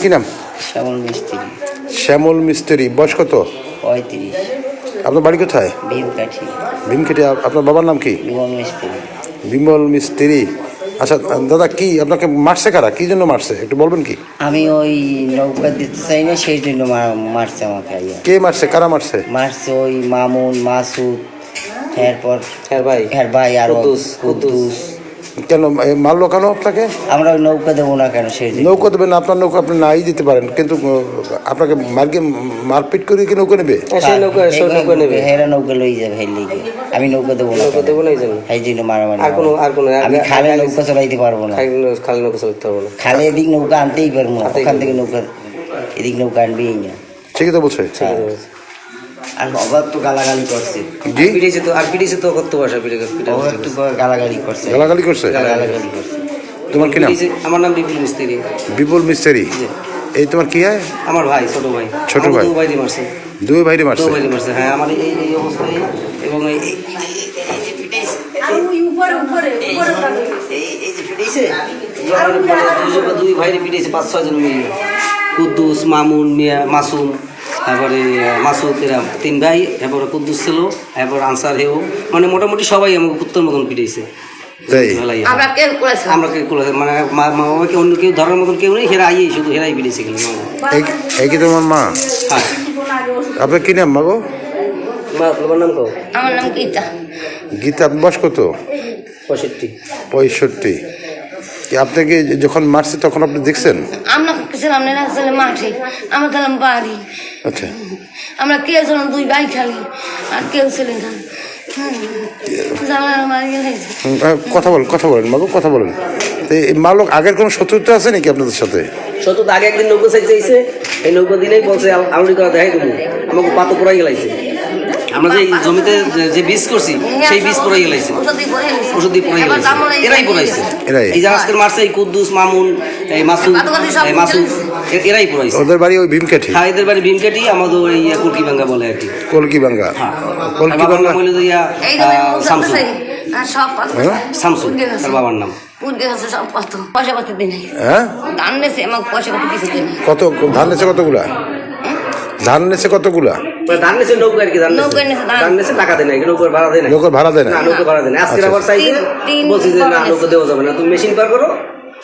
কি নাম? শ্যামল মিস্ত্রি। শ্যামল মিস্ত্রি। বয়স কত? পঁয়ত্রিশ। আপনার বাড়ি কোথায়? ভীমকাঠি। ভীমকেটে আপনার বাবার নাম কি? বিমল মিস্ত্রি। বিমল মিস্ত্রি। আচ্ছা দাদা কি আপনাকে মারছে কারা? কি জন্য মারছে? একটু বলবেন কি? আমি ওই নৌকা দিতে চাই না সেই জন্য মা- মারছে আমাকে কে মারছে? কারা মারছে? মারছে ওই মামুন মাসুদ এরপর হ্যাঁ ভাই। হ্যার ভাই আর কুদ্দুস, কুদ্দুস। কেন মারলো কেন আপনাকে? আমরা ওই নৌকা দেবো না কেন সেই নৌকা দেবেন আপনার নৌকা আপনি নাই দিতে পারেন কিন্তু আপনাকে মার্গে মারপিট করে কি নৌকা নেবে? সেই নৌকা সেই নৌকা নেবে। হেরা নৌকা লই যাবে হের লিগে। আমি নৌকা দেবো না নৌকা? দেবো না এই জন্য। মারামারি আর কোনো আর কোনো আমি খালে নৌকা চালাইতে পারব না। খালি খালি নৌকা চালাতে হবে না। খালে এদিক নৌকা আনতেই পারব না ওখান থেকে নৌকা এদিক নৌকা আনবেই না। ঠিকই তো বলছে। হ্যাঁ। আর অবাক তো গালাগালি করছে জি পিড়েছে তো আর পিড়েছে তো কত পিড়ে একটু গালাগালি করছে গালাগালি করছে গালাগালি করছে তোমার কি নাম আমার নাম বিপুল মিস্ত্রি বিপুল মিস্ত্রি এই তোমার কি হয় আমার ভাই ছোট ভাই ছোট ভাই। দু ভাই দিয়ে মারছে দুই ভাইরে মারছে ভাই দিয়ে মারছে হ্যাঁ আমার এই এই অবস্থায় এবং এই মানে দুই- দুই ভাই পিড়েছে পাঁচ ছয় জন মিলে কুদ্দুস মামুন মিয়া মাসুম তারপরে মাসুদ এরা তিন ভাই এরপরে কুদ্দুস ছিল এরপর আনসার হেও। মানে মোটামুটি সবাই আমাকে কুত্তর মতন তাই? আমরা কেউ মানে মা- বাবাকে অন্য কেউ ধরার মতন কেউ নেই হেরা আইয়ে শুধু হেরাই গেলে এই এই কি তোমার মা? হ্যাঁ। আপনার কি নাম মাগো? মা তোমার নাম কো আমার নাম গীতা। গীতা আপনার বয়স কত? পঁয়ষট্টি। পঁয়ষট্টি। কি আপনাকে যখন মারছে তখন আপনি দেখছেন? আমরা ছিলাম না ছিলাম মাঠে। আমরা ছিলাম বাড়ি। আচ্ছা। আমরা কেউ ছিলাম দুই ভাই খালি আর কেউ ছিলেন না। আহ, কথা বলেন কথা বলেন মাগো কথা বলেন। এই মালক আগের কোনো শত্রুতা আছে নাকি আপনাদের সাথে? শত আগে একদিন নৌকো চাইছে এই নৌকো দিলেই বলছে আলুরি করা দেখাই দেবো। আমাকে পাতো পড়াই গেলাইছে। আমরা যে জমিতে যে- বীজ করছি সেই বীজ পড়াই গেলাইছে। ওষুধ দিয়ে পড়ে দিয়ে গেলাইছে। এরাই পড়াইছে। এরাই? এই যে আজকের মারছে এই কুদ্দুস মামুন এই মাসুদ এই মাসুদ এরাই পড়াইছে। ওদের বাড়ি ওই ভীমকাঠি। হ্যাঁ এদের বাড়ি ভীমকাটি আমাদের এই কুলকি ভাঙ্গা বলে আর কি। কলকি বাঙ্গা হ্যাঁ। কলকি বাবার বাঙ্গা নাম হইল যে ইয়া, এই যে আহ, শামসু। শামসু। সব হ্যাঁ? শামসু তার বাবার নাম। পুড়ে হ্যাঁ? কত ধান নেছে কতগুলা? ধান নেছে কতগুলা? ধান নেছে নৌকা আর কি ধান ধান। নেছে টাকা দেয় না নৌকার ভাড়া দেয় না ভাড়া দেয় না নৌকা ভাড়া দেয় না আজকে আচ্ছা। আবার চাইছে বলছি যে না নৌকা দেওয়া যাবে না। তুমি মেশিন পার করো?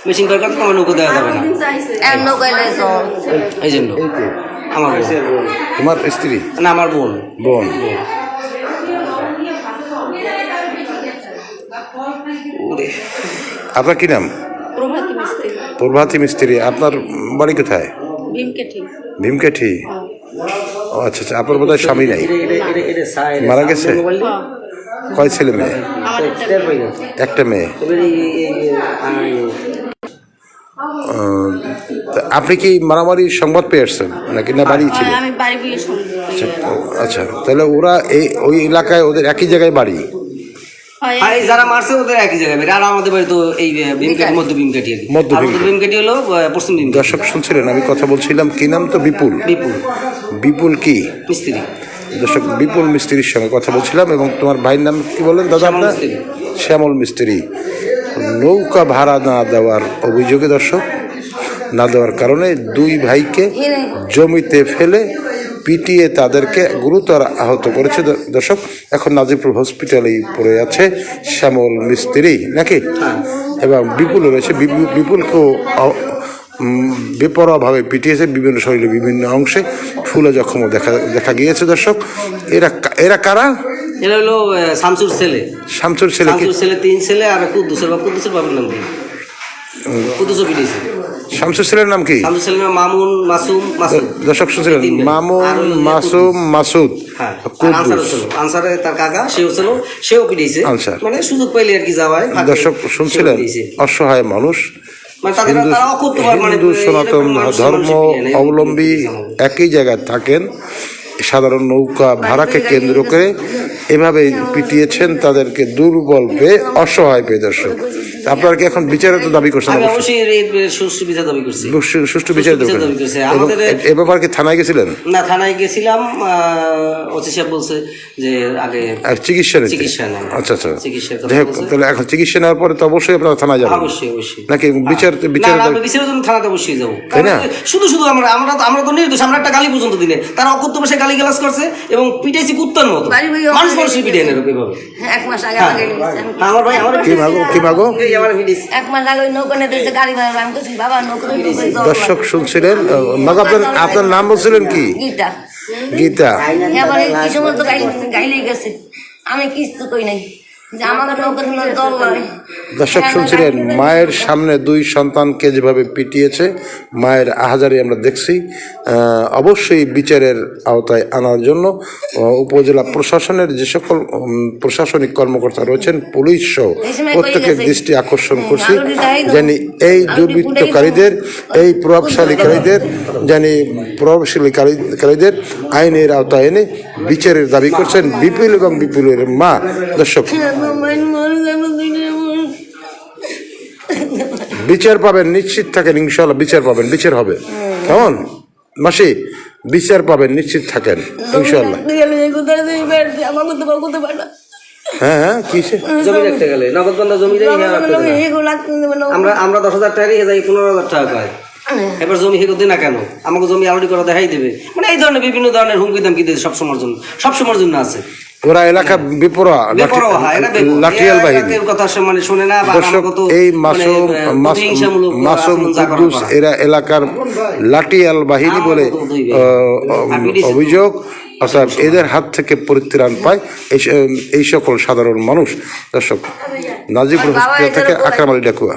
মেশিন পার তোমার নৌকা দেওয়া যাবে না। এই জন্য আমার বোন। তোমার স্ত্রী? না আমার বোন। বোন। আপনার কি নাম? প্রভাতী মিস্ত্রি। আপনার বাড়ি কোথায়? ভীমকেঠি ভীমকাঠি ও আচ্ছা আচ্ছা আপনার বোধহয় স্বামী নাই? মারা গেছে? কয় ছেলে মেয়ে। একটা মেয়ে। আপনি কি মারামারি সংবাদ পেয়ে আসছেন? নাকি না বাড়ি ছিল আচ্ছা, আচ্ছা তাহলে ওরা এই ওই এলাকায় ওদের একই জায়গায় বাড়ি? আর এই যারা মারছে ওদের একই জায়গায়। আর আমাদের বাড়ি তো এই ভীমকাটি মধ্য ভীমকাটি আর কি। মধ্য হলো পশ্চিম ভীমকাটি দর্শক শুনছিলেন আমি কথা বলছিলাম কি নাম তো? বিপুল। বিপুল। বিপুল কি? মিস্ত্রি। দর্শক বিপুল মিস্ত্রির সঙ্গে কথা বলছিলাম এবং তোমার ভাইয়ের নাম কি বললেন দাদা আপনার? শ্যামল মিস্ত্রি। নৌকা ভাড়া না দেওয়ার অভিযোগে দর্শক না দেওয়ার কারণে দুই ভাইকে জমিতে ফেলে পিটিয়ে তাদেরকে গুরুতর আহত করেছে। দর্শক এখন নাজিপুর হসপিটালেই পড়ে আছে শ্যামল মিস্ত্রি নাকি? এবং বিপুল রয়েছে বিপু- বিপুলকেও বেপরোয়াভাবে পিটিয়েছে বিভিন্ন শরীরে বিভিন্ন অংশে ফুলে জখমও দেখা দেখা গিয়েছে। দর্শক এরা এরা কারা? এটা হলো শামসুর ছেলে। শামসুর ছেলে শামসুর ছেলে তিন ছেলে আর কুদ্দুসের বাপ কুদ্দুসের বাবার নাম কুদ্দুসও পিটিয়েছে। শামসুর নাম কি? মামুন মাসুম মাসুদ। দর্শক শুনছিলেন মামুন মাসুম মাসুদ। হ্যাঁ আনসারে তার কাকা সেও ছিল সেও পিটিয়েছে আনসার। মানে সুযোগ পাইলে আর কি যাওয়ায় দর্শক শুনছিলেন অসহায় মানুষ। মানে হিন্দু মানে সনাতন ধর্ম অবলম্বী একই জায়গায় থাকেন। সাধারণ নৌকা ভাড়াকে কেন্দ্র করে এভাবে পিটিয়েছেন তাদেরকে দুর্বল পেয়ে অসহায় পেয়ে দর্শক। আপনারা কি এখন বিচারের তো দাবি করছেন বিচার দাবি করছি। সুষ্ঠু- বিচার দাবি করছে। এ- ব্যাপারে কি থানায় গেছিলেন? না থানায় গেছিলাম ওসি সাহেব বলছে যে আগে চিকিৎসা চিকিৎসা আচ্ছা আচ্ছা। বলছে। তাহলে এখন চিকিৎসা নেওয়ার পরে তো অবশ্যই আপনারা থানায় যাবেন। অবশ্যই অবশ্যই। নাকি বিচার বিচার আমরা বিচারের জন্য থানাতে অবশ্যই যাব। তাই না? শুধু শুধু আমরা আমরা তো- আমরা তো নির্দোষ আমরা একটা গালি পর্যন্ত দিনে। তারা অকথ্য ভাষায় গালি গালাস করছে এবং পিটাইছি কুত্তার মতো। মানুষ মানুষের পিটাই এরকম এভাবে এক মাস আগে হ্যাঁ। আমাকে নিয়েছে। হ্যাঁ, আমার ভাই আমার কি ভাগো কি ভাগো? এই আমার পিটাইছে। এক মাস আগে ওই নৌকা নিয়ে দিয়েছে গাড়ি ভাড়া আমি কইছি বাবা নৌকা নিয়ে দিয়েছে, দর্শক শুনছিলেন? মাগ আপনার আপনার নাম বলছিলেন কি? গীতা। গীতা। এবারে কি সময় তো গাইলে গেছে। আমি কিছু কই নাই। যে আমাকে নৌকা দিল। জল লাগে দর্শক শুনছিলেন মায়ের সামনে দুই সন্তানকে যেভাবে পিটিয়েছে মায়ের আহাজারি আমরা দেখছি। অবশ্যই বিচারের আওতায় আনার জন্য উপজেলা প্রশাসনের যে সকল প্রশাসনিক কর্মকর্তা রয়েছেন পুলিশ সহ প্রত্যেকের দৃষ্টি আকর্ষণ করছি জানি এই দুর্বৃত্তকারীদের এই প্রভাবশালীকারীদের জানি প্রভাবশালীকারীদের আইনের আওতায় এনে বিচারের দাবি করছেন বিপুল এবং বিপুলের মা। দর্শক বিচার পাবেন, নিশ্চিত থাকেন ইনশাল্লাহ বিচার পাবেন, বিচার হবে। কেমন? মাসি, বিচার পাবেন, নিশ্চিত থাকেন ইনশাল্লাহ হ্যাঁ হ্যাঁ দেবে না আমরা দশ হাজার টাকা যাই, পনেরো হাজার টাকা এবার জমি না কেন? আমাকে জমি করে দেখাই দেবে। মানে এই ধরনের বিভিন্ন ধরনের হুমকি সব জন্য আছে। ওরা এলাকা বিপরা বেপরোয়া, লাঠিয়াল বাহিনী। মানে শোনে না বা দর্শক এই মানে, মাসুম মাসুম কুদ্দুস এরা এলাকার লাঠিয়াল বাহিনী বলে অভিযোগ। অর্থাৎ এদের হাত থেকে পরিত্রাণ পায় এই এই সকল সাধারণ মানুষ। দর্শক নাজিপুর বাবা হসপিটাল থেকে আকরাম আলী ডাকুয়া।